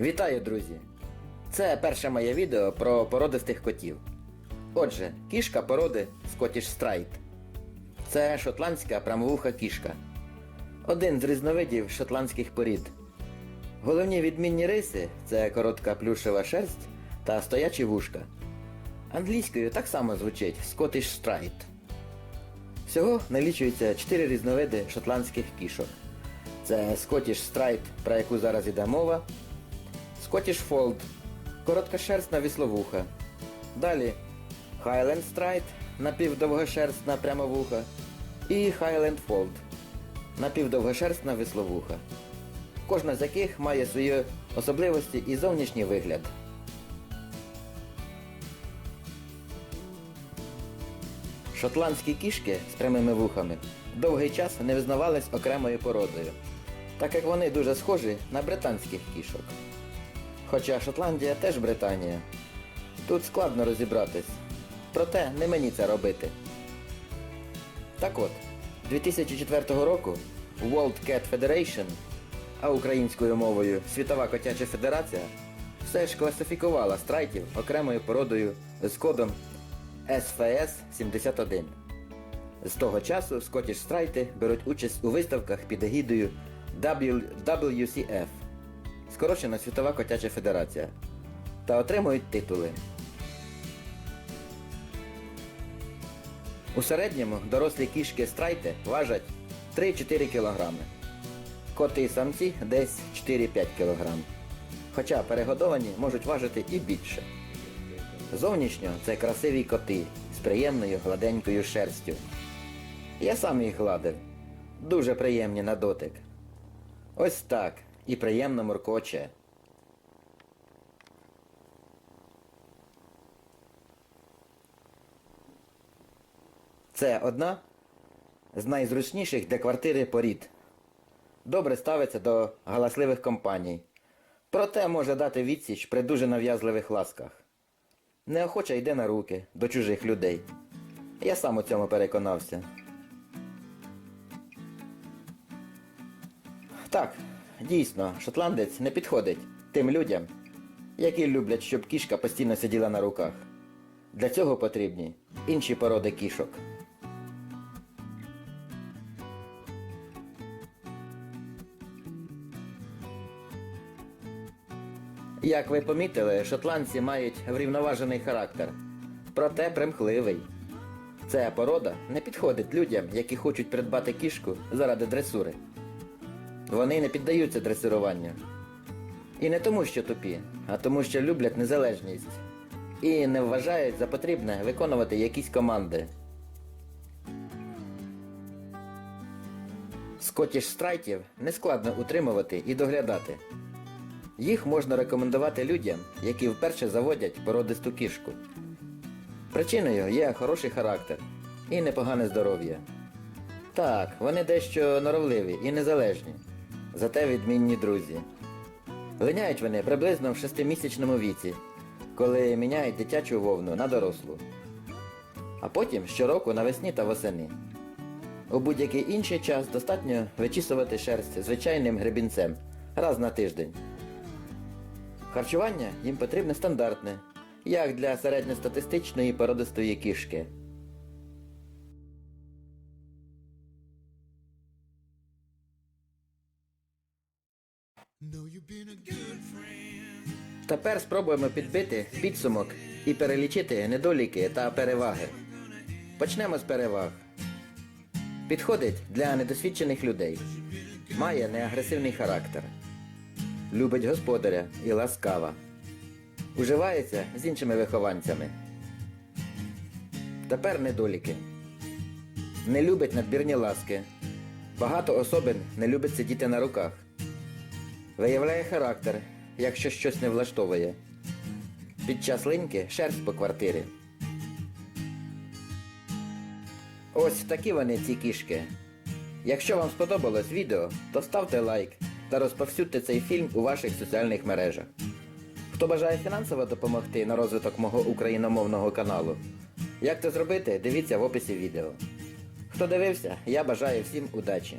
Вітаю, друзі! Це перше моє відео про породистих котів. Отже, кішка породи Scottish Straight. Це шотландська прямовуха кішка. Один з різновидів шотландських порід. Головні відмінні риси це коротка плюшева шерсть та стоячі вушка. Англійською так само звучить Scottish Straight. Всього налічується 4 різновиди шотландських кішок. Це Scottish Straight, про яку зараз іде мова, Fold, короткошерстна вісловуха. Далі Highland Straight, напівдовгошерстна прямовуха. І Highland Fold, напівдовгошерстна вісловуха. Кожна з яких має свої особливості і зовнішній вигляд. Шотландські кішки з прямими вухами довгий час не визнавались окремою породою, так як вони дуже схожі на британських кішок. Хоча Шотландія теж Британія. Тут складно розібратись. Проте не мені це робити. Так от, 2004 року World Cat Federation, а українською мовою Світова котяча федерація, все ж класифікувала страйтів окремою породою з кодом SFS 71. З того часу Scottish страйти беруть участь у виставках під егідою WCF, скорочена Світова котяча федерація, та отримують титули. У середньому дорослі кішки страйти важать 3-4 кг. Коти самці десь 4-5 кг. Хоча перегодовані можуть важити і більше. Зовнішньо це красиві коти з приємною гладенькою шерстю. Я сам їх гладив. Дуже приємні на дотик. Ось так. І приємно муркоче. Це одна з найзручніших для квартири порід. Добре ставиться до галасливих компаній. Проте може дати відсіч при дуже нав'язливих ласках. Неохоче йде на руки до чужих людей. Я сам у цьому переконався. Так, дійсно, шотландець не підходить тим людям, які люблять, щоб кішка постійно сиділа на руках. Для цього потрібні інші породи кішок. Як ви помітили, шотландці мають врівноважений характер, проте примхливий. Ця порода не підходить людям, які хочуть придбати кішку заради дресури. Вони не піддаються дресируванню. І не тому, що тупі, а тому, що люблять незалежність. І не вважають за потрібне виконувати якісь команди. Скотіш страйтів нескладно утримувати і доглядати. Їх можна рекомендувати людям, які вперше заводять породисту кішку. Причиною є хороший характер і непогане здоров'я. Так, вони дещо норовливі і незалежні, зате відмінні друзі. Линяють вони приблизно в шестимісячному віці, коли міняють дитячу вовну на дорослу. А потім щороку навесні та восени. У будь-який інший час достатньо вичісувати шерсть звичайним гребінцем раз на тиждень. Харчування їм потрібне стандартне, як для середньостатистичної породистої кішки. Тепер спробуємо підбити підсумок і перелічити недоліки та переваги. Почнемо з переваг. Підходить для недосвідчених людей. Має неагресивний характер. Любить господаря і ласкава. Уживається з іншими вихованцями. Тепер недоліки. Не любить надбірні ласки. Багато особин не любить сидіти на руках. Виявляє характер, якщо щось не влаштовує. Під час линьки шерсть по квартирі. Ось такі вони ці кішки. Якщо вам сподобалось відео, то ставте лайк та розповсюдьте цей фільм у ваших соціальних мережах. Хто бажає фінансово допомогти на розвиток мого україномовного каналу, як це зробити, дивіться в описі відео. Хто дивився, я бажаю всім удачі.